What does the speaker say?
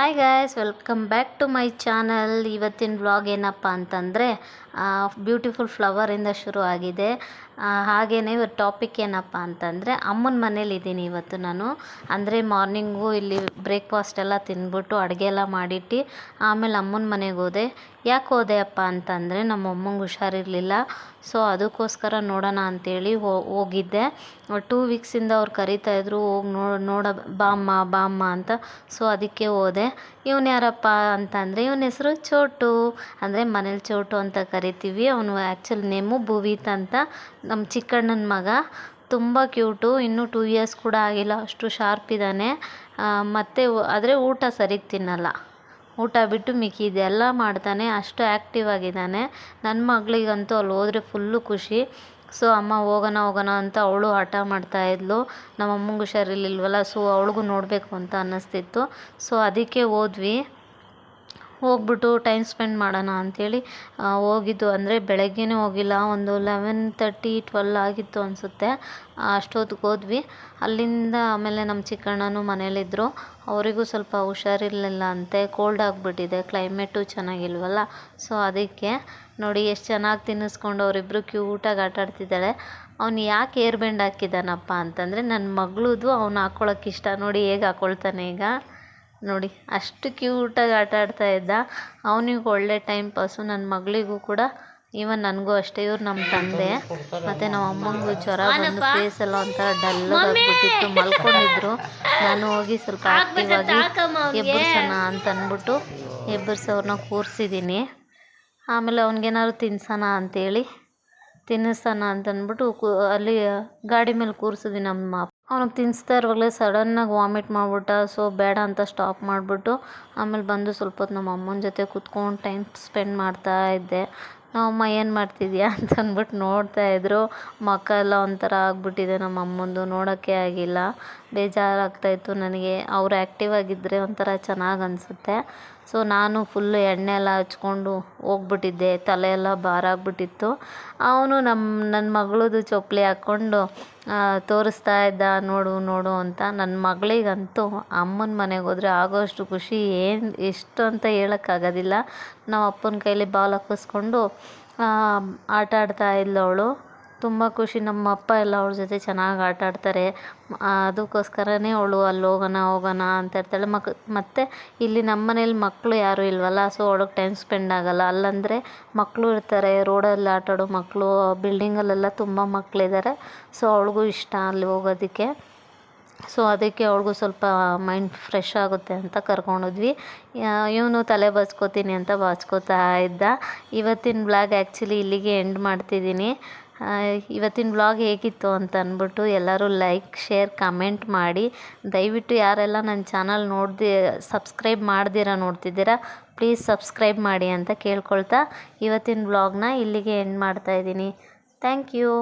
Hi guys welcome back to my channel ಇವತ್ತಿನ vlog ಏನಪ್ಪ ಅಂತಂದರೆ ಬ್ಯೂಟಿಫುಲ್ ಫ್ಲವರಿಂದ ಶುರು ಆಗಿದೆ. ಹಾಗೆಯೇ ಟಾಪಿಕ್ ಏನಪ್ಪ ಅಂತಂದರೆ, ಅಮ್ಮನ ಮನೇಲಿ ಇದ್ದೀನಿ ಇವತ್ತು ನಾನು. ಅಂದರೆ ಮಾರ್ನಿಂಗು ಇಲ್ಲಿ ಬ್ರೇಕ್ಫಾಸ್ಟ್ ಎಲ್ಲ ತಿಂದ್ಬಿಟ್ಟು ಅಡುಗೆ ಎಲ್ಲ ಮಾಡಿಟ್ಟು ಆಮೇಲೆ ಅಮ್ಮನ ಮನೆಗೆ ಹೋದೆ. ಯಾಕೆ ಹೋದೆ ಅಪ್ಪ ಅಂತಂದರೆ ನಮ್ಮ ಅಮ್ಮಂಗೆ ಹುಷಾರಿರಲಿಲ್ಲ. ಸೊ ಅದಕ್ಕೋಸ್ಕರ ನೋಡೋಣ ಅಂತೇಳಿ ಹೋಗಿದ್ದೆ. ಟೂ ವೀಕ್ಸಿಂದ ಅವ್ರು ಕರಿತಾಯಿದ್ರು ಹೋಗಿ ನೋಡ ನೋಡ, ಬಾಮ್ಮ ಬಾಮ್ಮ ಅಂತ. ಸೊ ಅದಕ್ಕೆ ಹೋದೆ. ಇವ್ನು ಯಾರಪ್ಪ ಅಂತಂದರೆ ಇವನ ಹೆಸರು ಚೋಟು. ಅಂದರೆ ಮನೇಲಿ ಚೋಟು ಅಂತ ಕರಿತೀವಿ. ಅವನು ಆ್ಯಕ್ಚುಲ್ ನೇಮು ಭುವೀತ್ ಅಂತ. ನಮ್ಮ ಚಿಕ್ಕಣ್ಣನ ಮಗ. ತುಂಬ ಕ್ಯೂಟು ಇನ್ನೂ ಟೂ ಇಯರ್ಸ್ ಕೂಡ ಆಗಿಲ್ಲ. ಅಷ್ಟು ಶಾರ್ಪ್ ಇದ್ದಾನೆ ಮತ್ತು ಆದರೆ ಊಟ ಸರಿಗೆ ತಿನ್ನಲ್ಲ. ಊಟ ಬಿಟ್ಟು ಮಿಕ್ಕಿದ್ದೆಲ್ಲ ಮಾಡ್ತಾನೆ, ಅಷ್ಟು ಆ್ಯಕ್ಟಿವ್ ಆಗಿದ್ದಾನೆ. ನನ್ನ ಮಗಳಿಗಂತೂ ಅಲ್ಲಿ ಹೋದರೆ ಫುಲ್ಲು ಖುಷಿ. ಸೊ ಅಮ್ಮ ಹೋಗೋಣ ಹೋಗೋಣ ಅಂತ ಅವಳು ಹಠ ಮಾಡ್ತಾಯಿದ್ಲು ನಮ್ಮ ಅಮ್ಮಂಗೆ ಹುಷಾರಿರ್ಲಿಲ್ವಲ್ಲ ಸೊ ಅವಳಿಗೂ ನೋಡಬೇಕು ಅಂತ ಅನ್ನಿಸ್ತಿತ್ತು. ಸೊ ಅದಕ್ಕೆ ಹೋದ್ವಿ. ಹೋಗ್ಬಿಟ್ಟು ಟೈಮ್ ಸ್ಪೆಂಡ್ ಮಾಡೋಣ ಅಂಥೇಳಿ ಹೋಗಿದ್ದು. ಅಂದರೆ ಬೆಳಗ್ಗೆನೇ ಹೋಗಿಲ್ಲ, ಒಂದು ಲೆವೆನ್ ತರ್ಟಿ ಟ್ವೆಲ್ ಆಗಿತ್ತು ಅನಿಸುತ್ತೆ. ಅಷ್ಟೊತ್ತಿಗೆ ಹೋದ್ವಿ. ಅಲ್ಲಿಂದ ಆಮೇಲೆ ನಮ್ಮ ಚಿಕ್ಕಣ್ಣನೂ ಮನೇಲಿದ್ದರು ಅವರಿಗೂ ಸ್ವಲ್ಪ ಹುಷಾರಿರ್ಲಿಲ್ಲ ಅಂತೆ. ಕೋಲ್ಡ್ ಆಗಿಬಿಟ್ಟಿದೆ. ಕ್ಲೈಮೇಟು ಚೆನ್ನಾಗಿಲ್ವಲ್ಲ? ಸೊ ಅದಕ್ಕೆ ನೋಡಿ ಎಷ್ಟು ಚೆನ್ನಾಗಿ ತಿನ್ನಿಸ್ಕೊಂಡು ಅವರಿಬ್ಬರು ಕ್ಯೂಟಾಗಿ ಆಟ ಆಡ್ತಿದ್ದಾಳೆ. ಅವ್ನು ಯಾಕೆ ಏರ್ ಬ್ಯಾಂಡ್ ಹಾಕಿದ್ದಾನಪ್ಪ ಅಂತಂದರೆ ನನ್ನ ಮಗಳದು ಅವ್ನು ಹಾಕ್ಕೊಳಕ್ಕೆ ಇಷ್ಟ. ನೋಡಿ ಹೇಗೆ ಹಾಕ್ಕೊಳ್ತಾನೆ ಈಗ. ನೋಡಿ ಅಷ್ಟು ಕ್ಯೂಟಾಗಿ ಆಟ ಆಡ್ತಾ ಇದ್ದ. ಅವ್ನಿಗೆ ಒಳ್ಳೆ ಟೈಮ್ ಪಾಸು ನನ್ನ ಮಗಳಿಗೂ ಕೂಡ. ಈವನ್ ನನಗೂ ಅಷ್ಟೇ ಇವ್ರು ನಮ್ಮ ತಂದೆ. ಮತ್ತು ನಮ್ಮ ಅಮ್ಮಂಗೂ ಜ್ವರ ಬಂದು ಫೇಸ್ ಎಲ್ಲ ಒಂಥರ ಡಲ್ಲಾಗಿಬಿಟ್ಟಿತ್ತು ಮಲ್ಕೊಂಡಿದ್ರು. ನಾನು ಹೋಗಿ ಸ್ವಲ್ಪ ಆಕ್ಟಿವ್ ಆಗಿ ಎಬ್ಬರ್ಸೋಣ ಅಂತ ಅಂದ್ಬಿಟ್ಟು ಎಬ್ಬರ್ಸೋರ್ನ ಕೂರಿಸಿದ್ದೀನಿ ಆಮೇಲೆ ಅವ್ನಿಗೇನಾದ್ರು ತಿನ್ಸೋಣ ಅಂತೇಳಿ ತಿನ್ನಿಸೋಣ ಅಂತಂದ್ಬಿಟ್ಟು ಕೂ ಅಲ್ಲಿ ಗಾಡಿ ಮೇಲೆ ಕೂರಿಸಿದ್ವಿ ನಮ್ಮ ಅವ್ನಿಗೆ ತಿನ್ನಿಸ್ತಾ ಇರುವಾಗಲೇ ಸಡನ್ನಾಗಿ ವಾಮಿಟ್ ಮಾಡಿಬಿಟ್ಟ ಸೊ ಬೇಡ ಅಂತ ಸ್ಟಾಪ್ ಮಾಡಿಬಿಟ್ಟು, ಆಮೇಲೆ ಬಂದು ಸ್ವಲ್ಪ ಹೊತ್ತು ನಮ್ಮ ಅಮ್ಮನ ಜೊತೆ ಕೂತ್ಕೊಂಡು ಟೈಮ್ ಸ್ಪೆಂಡ್ ಮಾಡ್ತಾ ಇದ್ದೆ. ನಮ್ಮಮ್ಮ ಏನು ಮಾಡ್ತಿದ್ಯಾ? ಅಂತ ಅಂದ್ಬಿಟ್ಟು ನೋಡ್ತಾ ಇದ್ದರು ಮಕ್ಕ ಎಲ್ಲ ಒಂಥರ ಆಗಿಬಿಟ್ಟಿದೆ ನಮ್ಮ ಅಮ್ಮಂದು ನೋಡೋಕ್ಕೆ ಆಗಿಲ್ಲ. ಬೇಜಾರಾಗ್ತಾಯಿತ್ತು ನನಗೆ. ಅವ್ರು ಆ್ಯಕ್ಟಿವ್ ಆಗಿದ್ದರೆ ಒಂಥರ ಚೆನ್ನಾಗಿ ಅನಿಸುತ್ತೆ. ಸೊ ನಾನು ಫುಲ್ಲು ಎಣ್ಣೆ ಎಲ್ಲ ಹಚ್ಕೊಂಡು ಹೋಗ್ಬಿಟ್ಟಿದ್ದೆ. ತಲೆ ಎಲ್ಲ ಭಾರ ಆಗ್ಬಿಟ್ಟಿತ್ತು. ಅವನು ನಮ್ಮ ನನ್ನ ಮಗಳದು ಚಪ್ಪಲಿ ಹಾಕ್ಕೊಂಡು ತೋರಿಸ್ತಾ ಇದ್ದ, ನೋಡು ನೋಡು ಅಂತ. ನನ್ನ ಮಗಳಿಗಂತೂ ಅಮ್ಮನ ಮನೆಗೆ ಹೋದರೆ ಆಗೋಷ್ಟು ಖುಷಿ ಏನು ಎಷ್ಟು ಅಂತ ಹೇಳೋಕ್ಕಾಗೋದಿಲ್ಲ. ನಮ್ಮ ಅಪ್ಪನ ಕೈಲಿ ಬಾಲ್ ಹಾಕಿಸ್ಕೊಂಡು ಆಟ ಆಡ್ತಾ ಇದ್ಲು ಅವಳು ತುಂಬ ಖುಷಿ. ನಮ್ಮ ಅಪ್ಪ ಎಲ್ಲ ಅವ್ಳ ಜೊತೆ ಚೆನ್ನಾಗಿ ಆಟ ಆಡ್ತಾರೆ ಅದಕ್ಕೋಸ್ಕರನೇ ಅವಳು ಅಲ್ಲಿ ಹೋಗೋಣ ಹೋಗೋಣ ಅಂತ ಇರ್ತಾಳೆ ಮಕ್, ಮತ್ತು ಇಲ್ಲಿ ನಮ್ಮ ಮನೇಲಿ ಮಕ್ಕಳು ಯಾರೂ ಇಲ್ವಲ್ಲ ಸೊ ಅವ್ಳಿಗೆ ಟೈಮ್ ಸ್ಪೆಂಡ್ ಆಗೋಲ್ಲ. ಅಲ್ಲಂದರೆ ಮಕ್ಕಳು ಇರ್ತಾರೆ ರೋಡಲ್ಲಿ ಆಟ ಆಡೋ ಮಕ್ಕಳು ಬಿಲ್ಡಿಂಗಲ್ಲೆಲ್ಲ ತುಂಬ ಮಕ್ಕಳಿದ್ದಾರೆ ಸೊ ಅವಳಿಗೂ ಇಷ್ಟ ಅಲ್ಲಿ ಹೋಗೋದಕ್ಕೆ. ಸೊ ಅದಕ್ಕೆ ಅವ್ಳಿಗೂ ಸ್ವಲ್ಪ ಮೈಂಡ್ ಫ್ರೆಶ್ ಆಗುತ್ತೆ ಅಂತ ಕರ್ಕೊಂಡೋದ್ವಿ. ಇವನು ತಲೆ ಬಾಚ್ಕೋತೀನಿ ಅಂತ ಬಾಚ್ಕೋತಾ ಇದ್ದ. ಇವತ್ತಿನ ಬ್ಲಾಗ್ ಆ್ಯಕ್ಚುಲಿ ಇಲ್ಲಿಗೆ ಎಂಡ್ ಮಾಡ್ತಿದ್ದೀನಿ. ಇವತ್ತಿನ ವ್ಲಾಗ್ ಹೇಗಿತ್ತು ಅಂತ ಅಂದ್ಬಿಟ್ಟು ಎಲ್ಲರೂ ಲೈಕ್ ಶೇರ್ ಕಮೆಂಟ್ ಮಾಡಿ. ದಯವಿಟ್ಟು ಯಾರೆಲ್ಲ ನನ್ನ ಚಾನಲ್ ನೋಡ್ದಿ ಸಬ್ಸ್ಕ್ರೈಬ್ ಮಾಡ್ದಿರ, ನೋಡ್ತಿದ್ದೀರಾ ಪ್ಲೀಸ್ ಸಬ್ಸ್ಕ್ರೈಬ್ ಮಾಡಿ ಅಂತ ಕೇಳ್ಕೊಳ್ತಾ ಇವತ್ತಿನ ವ್ಲಾಗ್ನ ಇಲ್ಲಿಗೆ ಎಂಡ್ ಮಾಡ್ತಾಯಿದ್ದೀನಿ ಥ್ಯಾಂಕ್ ಯು